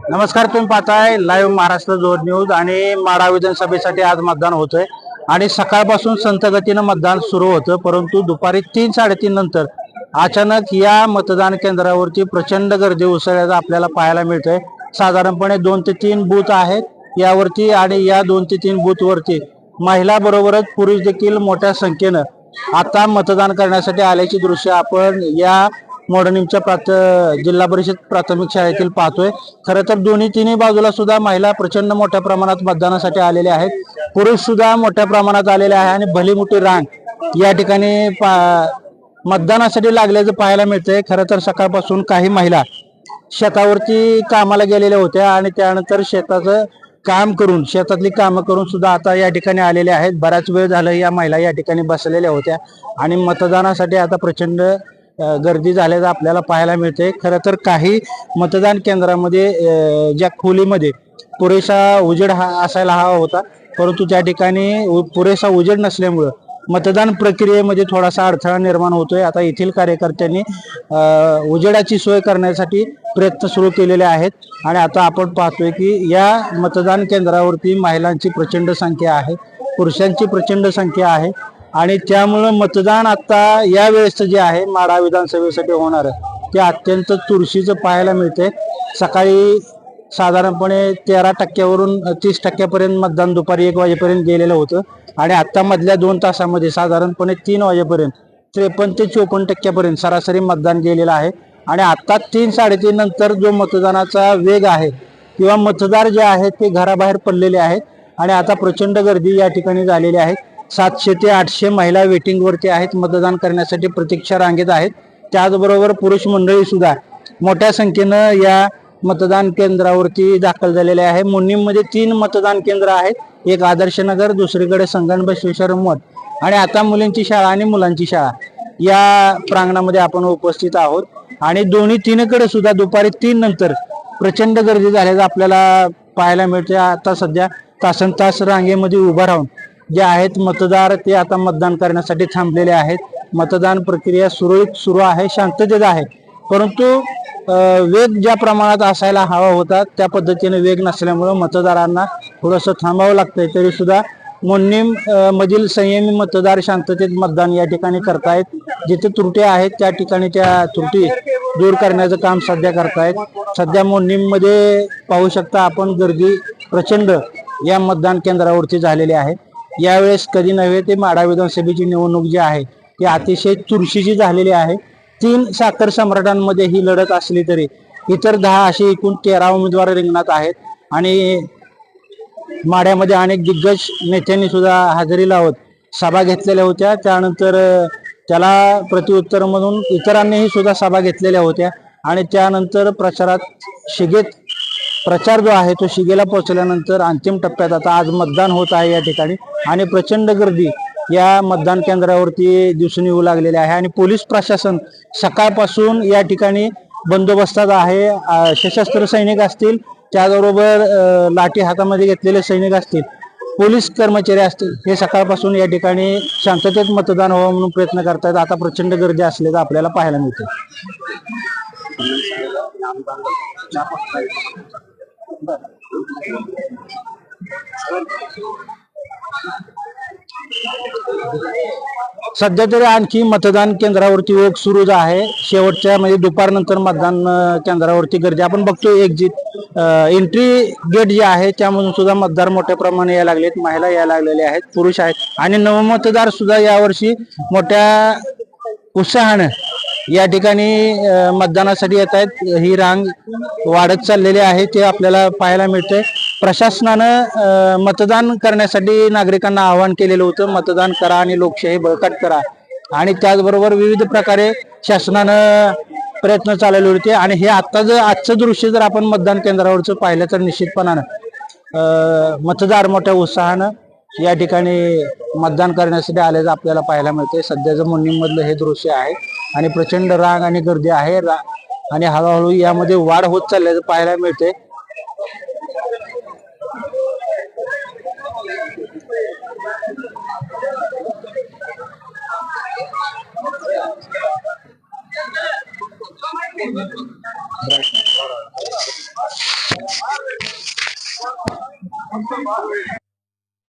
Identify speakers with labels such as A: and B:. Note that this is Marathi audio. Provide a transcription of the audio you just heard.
A: नमस्कार तुम्ही पाहताय लाईव्ह महाराष्ट्र जोर न्यूज आणि माडा विधानसभेसाठी आज मतदान होतंय. आणि सकाळपासून संतगतीनं मतदान सुरू होतं परंतु दुपारी तीन साडेतीन नंतर अचानक या मतदान केंद्रावरती प्रचंड गर्दी उसळल्याचं आपल्याला पाहायला मिळतंय. साधारणपणे दोन ते तीन बूथ आहेत. यावरती आणि या दोन ते तीन बूथवरती महिला बरोबरच पुरुष देखील मोठ्या संख्येनं आता मतदान करण्यासाठी आल्याची दृश्य आपण या मोडणीमच्या प्राथ जिल्हा परिषद प्राथमिक शाळेतील पाहतोय. खरं तर दोन्ही तिन्ही बाजूला सुद्धा महिला प्रचंड मोठ्या प्रमाणात मतदानासाठी आलेल्या आहेत. पुरुष सुद्धा मोठ्या प्रमाणात आलेले आहे आणि भली मोठी रांग या ठिकाणी पा- मतदानासाठी लागल्याचं पाहायला मिळतंय. खरं तर सकाळपासून काही महिला शेतावरती कामाला गेलेल्या होत्या आणि त्यानंतर शेताचं काम करून शेतातली कामं करून सुद्धा आता या ठिकाणी आलेल्या आहेत. बराच वेळ झालं या महिला या ठिकाणी बसलेल्या होत्या आणि मतदानासाठी आता प्रचंड गर्दी झाल्याचं आपल्याला पाहायला मिळते खरं तर काही मतदान केंद्रामध्ये ज्या खोलीमध्ये पुरेसा उजेड हा असायला हवा होता परंतु त्या ठिकाणी उ- पुरेसा उजेड नसल्यामुळं मतदान प्रक्रियेमध्ये थोडासा अडथळा निर्माण होतोय. आता येथील कार्यकर्त्यांनी उजेडाची सोय करण्यासाठी प्रयत्न सुरू केलेले आहेत. आणि आता आपण पाहतोय की या मतदान केंद्रावरती महिलांची प्रचंड संख्या आहे पुरुषांची प्रचंड संख्या आहे. आणि त्यामुळं मतदान आता या वेळेसचं जे आहे माडा विधानसभेसाठी होणार ते अत्यंत तुळशीचं पाहायला मिळते. सकाळी साधारणपणे तेरा टक्क्यावरून तीस टक्क्यापर्यंत मतदान दुपारी एक वाजेपर्यंत गेलेलं होतं. आणि आत्ता मधल्या दोन तासामध्ये साधारणपणे तीन वाजेपर्यंत त्रेपन्न ते चोपन्न टक्क्यापर्यंत सरासरी मतदान गेलेलं आहे. आणि आत्ता तीन साडेतीन नंतर जो मतदानाचा वेग आहे किंवा मतदार जे आहेत ते घराबाहेर पडलेले आहेत. आणि आता प्रचंड गर्दी या ठिकाणी झालेली आहे. सातशे ते आठशे महिला वेटिंगवरती आहेत मतदान करण्यासाठी प्रतीक्षा रांगेत आहेत. त्याचबरोबर पुरुष मंडळी सुद्धा मोठ्या संख्येनं या मतदान केंद्रावरती दाखल झालेले आहे मुन्नीममध्ये तीन मतदान केंद्र आहेत. एक आदर्श नगर दुसरीकडे संगण बसवेश्वर मठ आणि आता मुलींची शाळा आणि मुलांची शाळा. या प्रांगणामध्ये आपण उपस्थित आहोत. आणि दोन्ही तीनकडे सुद्धा दुपारी तीन नंतर प्रचंड गर्दी झाल्याचं आपल्याला पाहायला मिळते आता सध्या तासन तास रांगेमध्ये उभा राहून जे आहेत मतदार ते आता मतदान करण्यासाठी थांबलेले आहेत. मतदान प्रक्रिया सुरळीत सुरू आहे शांततेत आहे. परंतु वेग ज्या प्रमाणात असायला हवा होता त्या पद्धतीने वेग नसल्यामुळं मतदारांना थोडंसं थांबावं लागतंय. तरी सुद्धा मोन्नीम मधील संयमी मतदार शांततेत मतदान या ठिकाणी करतायत. जिथे त्रुटी आहेत त्या ठिकाणी त्या त्रुटी दूर करण्याचं काम सध्या करतायत. सध्या मोन्नीममध्ये पाहू शकता आपण गर्दी प्रचंड या मतदान केंद्रावरती झालेली आहे. यावेळेस कधी नव्हे ते माडा विधानसभेची निवडणूक जी आहे ती अतिशय चुरशीची झालेली आहे. तीन साखर सम्राटांमध्ये ही लढत असली तरी इतर दहा असे एकूण तेरा उमेदवार रिंगणात आहेत आणि माड्यामध्ये अनेक दिग्गज नेत्यांनी सुद्धा हजेरी लावत सभा घेतलेल्या होत्या. त्यानंतर त्याला प्रत्युत्तर म्हणून इतरांनीही सुद्धा सभा घेतलेल्या होत्या आणि त्यानंतर प्रचारात शिगेत प्रचार जो आहे तो शिगेला पोहोचल्यानंतर अंतिम टप्प्यात आता आज मतदान होत आहे या ठिकाणी. आणि प्रचंड गर्दी या मतदान केंद्रावरती दिसून येऊ लागलेली आहे. आणि पोलीस प्रशासन सकाळपासून या ठिकाणी बंदोबस्तात आहे. सशस्त्र सैनिक असतील त्याचबरोबर लाठी हातामध्ये घेतलेले सैनिक असतील पोलीस कर्मचारी असतील हे सकाळपासून या ठिकाणी शांततेत मतदान व्हावं म्हणून प्रयत्न करतायत. आता प्रचंड गर्दी असल्याचं आपल्याला पाहायला मिळते. सध्या तरी आणखी मतदान केंद्रावरती ओघ सुरूच आहे. शेवटच्या म्हणजे दुपारनंतर मतदान केंद्रावरती गर्दी. आपण बघतो एक्झिट एंट्री गेट जे आहे त्यामधून सुद्धा मतदार मोठ्या प्रमाणे यायला लागलेत. महिला यायला लागलेले आहेत पुरुष आहेत. आणि नवमतदार सुद्धा यावर्षी मोठ्या उत्साहानं या ठिकाणी मतदानासाठी येत आहेत. ही रांग वाढत चाललेली आहे ते आपल्याला पाहायला मिळते प्रशासनानं मतदान करण्यासाठी नागरिकांना आवाहन केलेलं होतं मतदान करा आणि लोकशाही बळकट करा. आणि त्याचबरोबर विविध प्रकारे शासनानं प्रयत्न चालवले होते आणि हे आत्ता जर आजचं दृश्य जर आपण मतदान केंद्रावरचं पाहिलं तर निश्चितपणानं मतदार मोठ्या उत्साहानं या ठिकाणी मतदान करण्यासाठी आल्याचं आपल्याला पाहायला मिळते सध्याचं मुन्नीम मधलं हे दृश्य आहे आणि प्रचंड रांग आणि गर्दी आहे. आणि हळूहळू यामध्ये वाढ होत चालल्याचं पाहायला मिळते